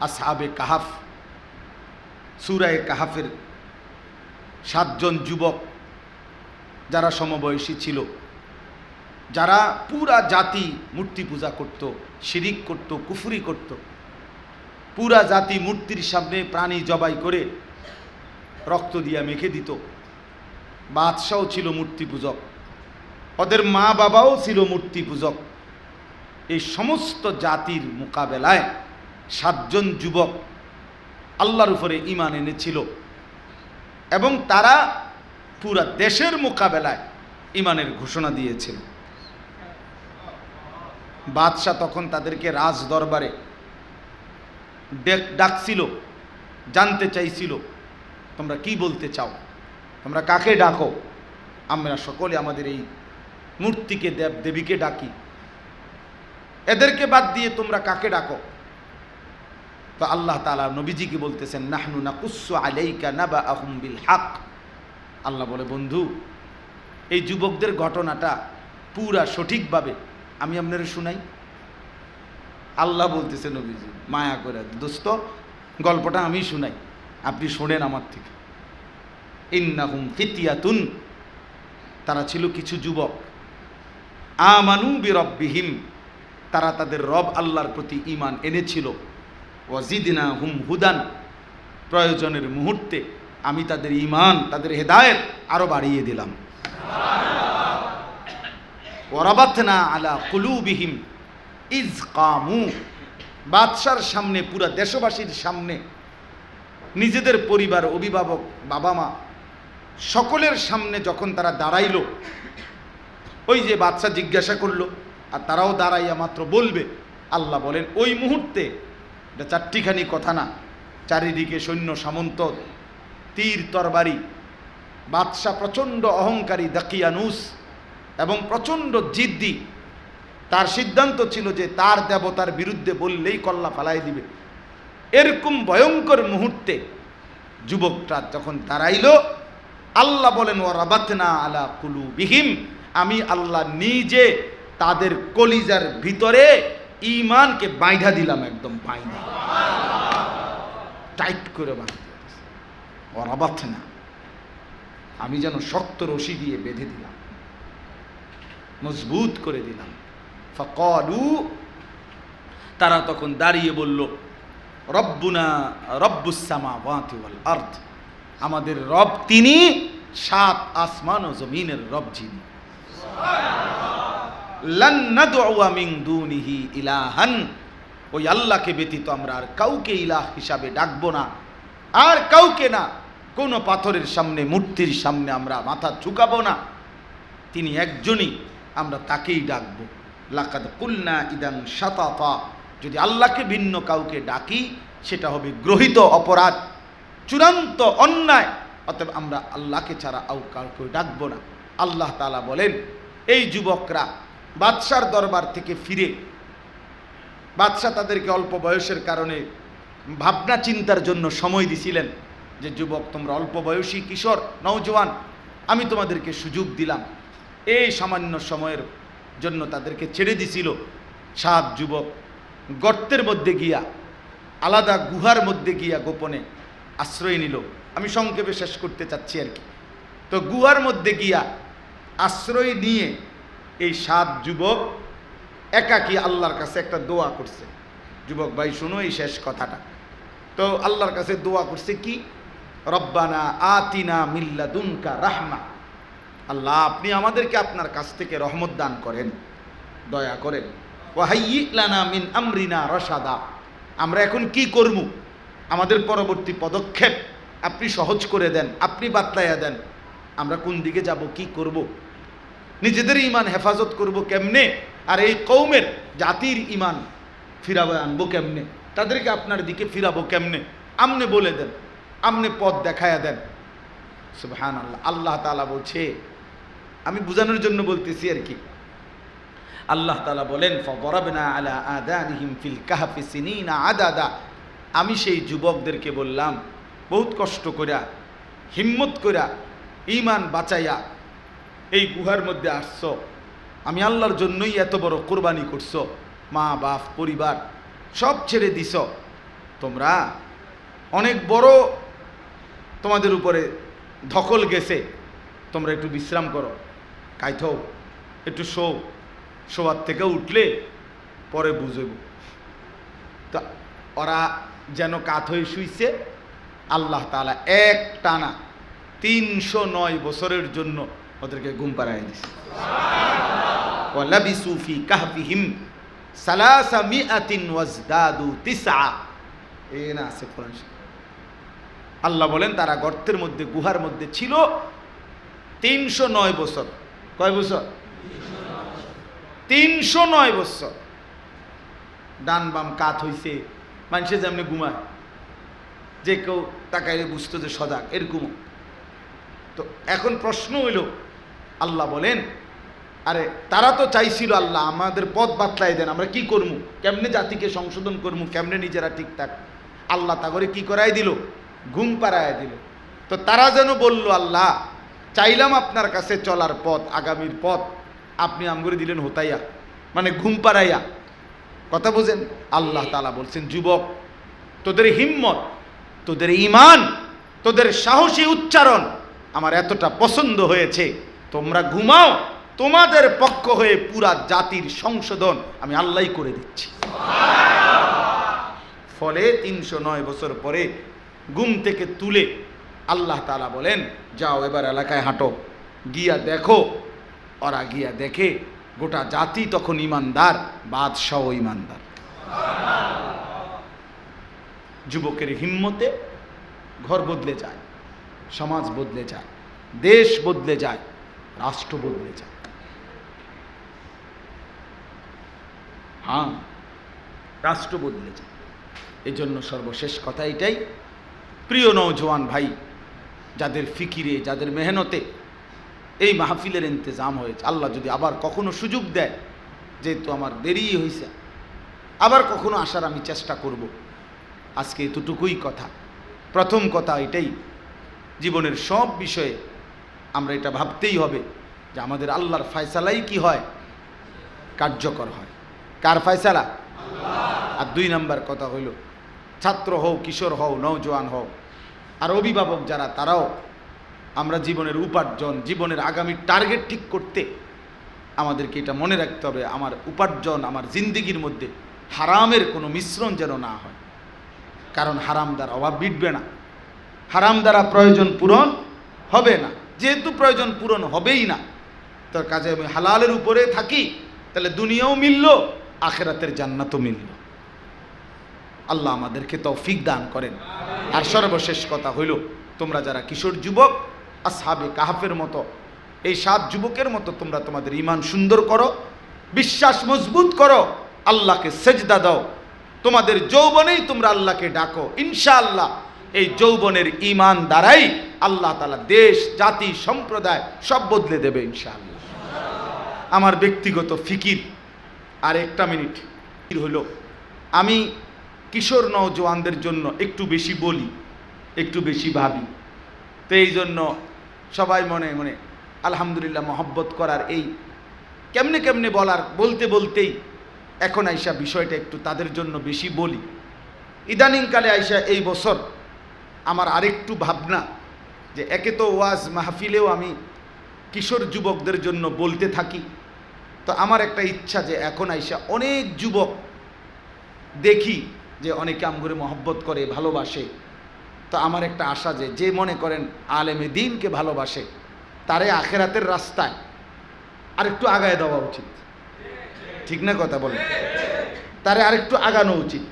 আসহাবে কাহাফ। সুরায় কাহাফের সাতজন যুবক যারা সমবয়সী ছিল, যারা পুরা জাতি মূর্তি পূজা করত, শিরিক করত, কুফুরি করত। পুরা জাতি মূর্তির সামনে প্রাণী জবাই করে রক্ত দিয়া মেখে দিত। বাদশাও ছিল মূর্তি পূজক। ওদের মা বাবাও ছিল মূর্তি পূজক। এই সমস্ত জাতির মোকাবেলায় সাতজন যুবক আল্লাহর উপরে ইমান এনেছিল এবং তারা পুরা দেশের মোকাবেলায় ইমানের ঘোষণা দিয়েছিল। বাদশাহ তখন তাদেরকে রাজ দরবারে ডেক- ডাকছিল, জানতে চাইছিল, তোমরা কি বলতে চাও? তোমরা কাকে ডাকো? আমরা সকলে আমাদের এই মূর্তিকে দেব দেবীকে ডাকি। এদেরকে বাদ দিয়ে তোমরা কাকে ডাকো? তো আল্লাহ তালা নবীজিকে বলতেছেন, নাহনু না কুসু আলাইকা নাবা আহম বিল হাক আল্লাহ বলে, বন্ধু, এই যুবকদের ঘটনাটা পুরা সঠিকভাবে আমি আপনার শুনাই। আল্লাহ বলতেছে নবীজি, মায়া করে, দোস্ত, গল্পটা আমি শুনাই। আপনি শোনেন আমার থেকে। ইন্নাহুম ফিতিয়াতুন, তারা ছিল কিছু যুবক। আমানু বিরব্বিহিম, তারা তাদের রব আল্লাহর প্রতি ইমান এনেছিল। ওয়াজিদিনা হুম হুদান, প্রয়োজনের মুহূর্তে আমি তাদের ইমান তাদের হেদায়েত আরও বাড়িয়ে দিলাম। ওরাবাতনা আলা কুলুবিহিম ইজ কামু বাদশার সামনে, পুরা দেশবাসীর সামনে, নিজেদের পরিবার, অভিভাবক বাবা মা সকলের সামনে যখন তারা দাঁড়াইলো, ওই যে বাচ্চা জিজ্ঞাসা করল, আর তারাও দাঁড়াইয়া মাত্র বলবে, আল্লাহ বলেন, ওই মুহূর্তে এটা চারটিখানি কথা না। চারিদিকে সৈন্য সামন্ত, তীর তরবারি, বাদশাহ প্রচণ্ড অহংকারী দাকিয়ানুস এবং প্রচণ্ড জিদ্দি। তার সিদ্ধান্ত ছিল যে তার দেবতার বিরুদ্ধে বললেই কল্লা ফালাই দিবে। এরকম ভয়ঙ্কর মুহূর্তে যুবকটা যখন দাঁড়াইল, আল্লাহ বলেন ও রাবাতনা আলা কুলু বিহিম আমি আল্লাহ নিজে তাদের কলিজার ভিতরে ইমানকে বাইধা দিলাম একদম বাইধা টাইট করে বাঁধা ও রাবাতনা আমি যেন শক্ত রশি দিয়ে বেঁধে দিলাম। মজবুত করে দিলাম। ফকলু, তারা তখন দাঁড়িয়ে বলল, রব্বুনা রব্বুসামা ওয়াল আর্থ আমাদের রব তিনি সাত আসমান ও জমিনের রব যিনি। ইলাহান। ওই আল্লাহকে ব্যতীত আমরা আর কাউকে ইলাহ হিসাবে ডাকবো না। আর কাউকে না, কোনো পাথরের সামনে, মূর্তির সামনে আমরা মাথা ঝুঁকাবো না। তিনি একজনই, আমরা তাকেই ডাকবো। লাকাদ কুলনা ইদাং সাতাফা যদি আল্লাহকে ভিন্ন কাউকে ডাকি, সেটা হবে গ্রহিত অপরাধ, চূড়ান্ত অন্যায়। অতএব আমরা আল্লাহকে ছাড়া আউ কাউকে ডাকবো না। আল্লাহ তালা বলেন, এই যুবকরা বাদশার দরবার থেকে ফিরে বাদশাহ তাদেরকে অল্প বয়সের কারণে ভাবনা চিন্তার জন্য সময় দিছিলেন যে, যুবক, তোমরা অল্প বয়সী কিশোর নৌজওয়ান আমি তোমাদেরকে সুযোগ দিলাম। এই সামান্য সময়ের জন্য তাদেরকে ছেড়ে দিছিল সাত যুবক। গর্তের মধ্যে গিয়া, আলাদা গুহার মধ্যে গিয়া গোপনে আশ্রয় নিল। আমি সংক্ষেপে শেষ করতে চাচ্ছি আর কি। তো গুহার মধ্যে গিয়া আশ্রয় নিয়ে এই সাত যুবক একাকী আল্লাহর কাছে একটা দোয়া করছে। যুবক ভাই, শুনো এই শেষ কথাটা। তো আল্লাহর কাছে দোয়া করছে কি? রব্বানা আতিনা মিল্লা দুমকা রাহমা। আল্লাহ, আপনি আমাদেরকে আপনার কাছ থেকে রহমত দান করেন, দয়া করেন। ওয়াহাইলানা মিন আমরিনা রসাদা আমরা এখন কি করব? আমাদের পরবর্তী পদক্ষেপ আপনি সহজ করে দেন, আপনি বাতলাইয়া দেন। আমরা কোন দিকে যাব, কি করব? নিজেদের ইমান হেফাজত করব কেমনে? আর এই কৌমের জাতির ইমান ফিরাবো আনব কেমনে? তাদেরকে আপনার দিকে ফিরাবো কেমনে? আমনে বলে দেন, আমনে পথ দেখায়া দেন। সুবহান আল্লাহ আল্লাহ তালা বলছে, আমি বোঝানোর জন্য বলতেছি আর কি। আল্লাহ তালা বলেন আদাদা। আমি সেই যুবকদেরকে বললাম, বহুত কষ্ট কইরা, হিম্মত কইরা ইমান বাঁচাইয়া এই গুহার মধ্যে আসছ। আমি আল্লাহর জন্যই এত বড় কোরবানি করছ। মা, বাপ, পরিবার, সব ছেড়ে দিছ। তোমরা অনেক বড় তোমাদের উপরে ধকল গেছে। তোমরা একটু বিশ্রাম করো, কাইথো, একটু শো শোয়ার থেকে উঠলে পরে বুঝব। তা ওরা যেন কাত হয়ে শুইছে, আল্লাহ তালা এক টানা তিনশো নয় বছরের জন্য ওদেরকে ঘুম পাড়ায় দিছে। ওয়ালাবিসু ফি কাহফিহিম সালাসা মিআতিন ওয়াজদাদু তিসআ। এই না আছে কোরআন আল্লাহ বলেন, তারা গর্তের মধ্যে, গুহার মধ্যে ছিল তিনশো নয় বছর। কয় বছর? তিনশো নয় বছর। ডান বাম কাত হইছে, মানুষে যেমনি ঘুমায়, যে কেউ তাকাইলে বুঝতো যে সজাগ এরকম তো এখন প্রশ্ন হইল আল্লাহ বলেন, আরে তারা তো চাইছিল আল্লাহ, আমাদের পথ বাতলাই দেন, আমরা কি করব কেমনে জাতিকে সংশোধন করব কেমনে নিজেরা ঠিকঠাক আল্লাহ তা করে কি করাই দিল? ঘুম পাড়ায় দিল। তো তারা যেন বলল, আল্লাহ, চাইলাম আপনার কাছে চলার পথ, আগামীর পথ। আপনি আমগরে দিলেন হোতাইয়া মানে ঘুম পাড়াইয়া। কথা বোঝেন? আল্লাহ তালা বলছেন, যুবক, তোদের হিম্মত, তোদের ইমান তোদের সাহসী উচ্চারণ আমার এতটা পছন্দ হয়েছে। তোমরা ঘুমাও, তোমাদের পক্ষ হয়ে পুরা জাতির সংশোধন আমি আল্লাহই করে দিচ্ছি। ফলে তিনশো নয় বছর পরে ঘুম থেকে তুলে আল্লাহ তালা বলেন, যাও এবার এলাকায় হাঁটো, গিয়া দেখো। ওরা গিয়া দেখে গোটা জাতি তখন ইমানদার, বাদশাহ ইমানদার। যুবকের হিম্মতে ঘর বদলে যায়, সমাজ বদলে যায়, দেশ বদলে যায়। রাষ্ট্র বদলে যায়। হ্যাঁ রাষ্ট্র বদলে যায়। এই জন্য সর্বশেষ কথা এটাই। প্রিয় নৌজওয়ান ভাই, যাদের ফিকিরে, যাদের মেহনতে এই মাহফিলের ইন্তজাম হয়েছে, আল্লাহ যদি আবার কখনো সুযোগ দেয়, যেহেতু আমার দেরি হয়েছে আবার কখনো আসার আমি চেষ্টা করব। আজকে এতটুকুই কথা। প্রথম কথা এটাই, জীবনের সব বিষয়ে আমরা এটা ভাবতেই হবে যে আমাদের আল্লাহর ফয়সালাই কি হয়? কার্যকর হয়। কার ফয়সালা? আর দুই নাম্বার কথা হইল ছাত্র হও কিশোর হও নৌজওয়ান হও আর অভিভাবক যারা তারাও আমরা জীবনের উপার্জন জীবনের আগামী টার্গেট ঠিক করতে আমাদেরকে এটা মনে রাখতে হবে আমার উপার্জন আমার জিন্দিগির মধ্যে হারামের কোনো মিশ্রণ যেন না হয়। কারণ হারাম দ্বারা অভাব মিটবে না। হারাম দ্বারা প্রয়োজন পূরণ হবে না। যেহেতু প্রয়োজন পূরণ হবেই না, তোর কাজে আমি হালালের উপরে থাকি, তাহলে দুনিয়াও মিলল, আখেরাতের জান্নাতও মিলল। আল্লাহ আমাদেরকে তৌফিক দান করেন। আর সর্বশেষ কথা হইল, তোমরা যারা কিশোর যুবক, আসহাবে কাহাফের মতো, এই সাত যুবকের মতো তোমরা তোমাদের ইমান সুন্দর করো, বিশ্বাস মজবুত করো, আল্লাহকে সেজদা দাও। তোমাদের যৌবনেই তোমরা আল্লাহকে ডাকো, ইনশাআল্লাহ। এই যৌবনের ইমান দ্বারাই আল্লাহ তালা দেশ, জাতি, সম্প্রদায় সব বদলে দেবে ইনশাআল্লাহ। আমার ব্যক্তিগত ফিকির আর একটা মিনিট হলো, আমি কিশোর নওজোয়ানদের জন্য একটু বেশি বলি, একটু বেশি ভাবি। তো এই জন্য সবাই মনে মনে আলহামদুলিল্লাহ মহব্বত করার এই কেমনে কেমনে বলার, বলতে বলতেই এখন আইসা বিষয়টা একটু তাদের জন্য বেশি বলি। ইদানিংকালে আইসা এই বছর আমার আরেকটু ভাবনা যে একে তো ওয়াজ মাহফিলেও আমি কিশোর যুবকদের জন্য বলতে থাকি। তো আমার একটা ইচ্ছা যে এখন আইসা অনেক যুবক দেখি যে অনেকে আমগরে মহব্বত করে, ভালোবাসে। তো আমার একটা আশা যে যে মনে করেন আলেমে দিনকে ভালোবাসে, তারে আখেরাতের রাস্তায় আরেকটু আগায় দেওয়া উচিত। ঠিক না কথা বলেন? তারে আরেকটু আগানো উচিত।